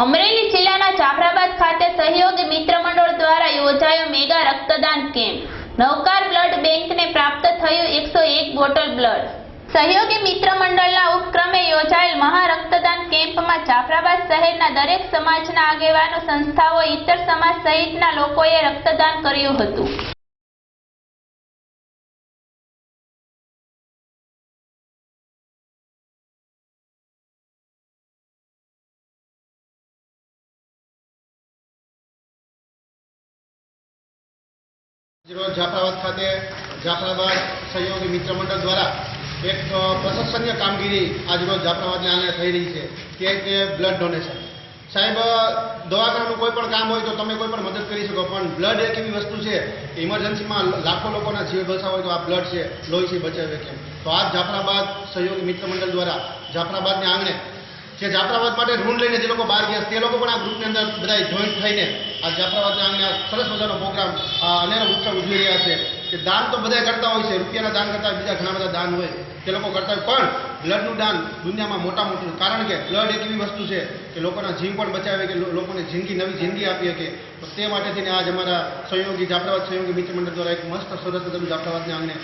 અમરેલી જિલ્લાના જાફરાબાદ ખાતે સહયોગી મિત્ર મંડળ દ્વારા યોજાયો મેગા રક્તદાન કેમ્પ. નવકાર બ્લડ બેંકને પ્રાપ્ત થયું એકસો એક બોટલ બ્લડ. સહયોગી મિત્ર મંડળના ઉપક્રમે યોજાયેલ મહા રક્તદાન કેમ્પમાં જાફરાબાદ શહેરના દરેક સમાજના આગેવાનો, સંસ્થાઓ ઇતર સમાજ સહિતના લોકોએ રક્તદાન કર્યું હતું. રોજ જાફરાબાદ ખાતે જાફરાબાદ સહયોગી મિત્ર મંડળ દ્વારા એક પ્રશંસનીય કામગીરી આજરોજ જાફરાબાદને આને થઈ રહી છે, કે કે બ્લડ ડોનેશન. સાહેબ દવાખાનાનું કોઈ પણ કામ હોય તો તમે કોઈ પણ મદદ કરી શકો, પણ બ્લડ એક એવી વસ્તુ છે કે ઇમરજન્સીમાં લાખો લોકોના જીવ બચાવ હોય તો આ બ્લડ છે, લોહી છે બચાવે કેમ? તો આજ જાફરાબાદ સહયોગી મિત્ર મંડળ દ્વારા જાફરાબાદને આંગણે જે જાફરાબાદ માટે ઋણ લઈને જે લોકો બહાર ગયા, તે લોકો પણ આ ગ્રુપની અંદર બધા જોઈન્ટ થઈને આ જાફરાબાદના આંગણે આ સરસ મજાનો પ્રોગ્રામ અનેરો ઉત્સવ ઉજવી રહ્યા છે. કે દાન તો બધા કરતા હોય છે, રૂપિયાના દાન કરતા બીજા ઘણા બધા દાન હોય, તે લોકો કરતા હોય. પણ બ્લડનું દાન દુનિયામાં મોટા મોટું કારણ કે બ્લડ એક એવી વસ્તુ છે કે લોકોના જીવ પણ બચાવે કે લોકોને જિંદગી, નવી જિંદગી આપી શકે તો તે માટે થઈને આજ અમારા સહયોગી, જાફરાબાદ સહયોગી મિત્ર મંડળ દ્વારા એક મસ્ત સરસ મજાનું જાફરાબાદના આંગણે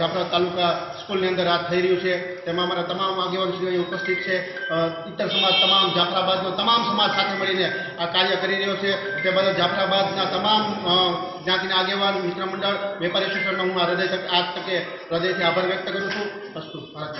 જાફરાબાદ તાલુકા સ્કૂલની અંદર આ થઈ રહ્યું છે. તેમાં અમારા તમામ આગેવાન શ્રીઓ અહીં ઉપસ્થિત છે. ઇતર સમાજ તમામ જાફરાબાદનો તમામ સમાજ સાથે મળીને આ કાર્ય કરી રહ્યો છે. તે બદલ જાફરાબાદના તમામ જ્ઞાતિના આગેવાન મિત્ર મંડળ, વેપારી એસોસિએશનનો હું આ હૃદય આ તકે હૃદયથી આભાર વ્યક્ત કરું છું. અસ્તુ, ભારત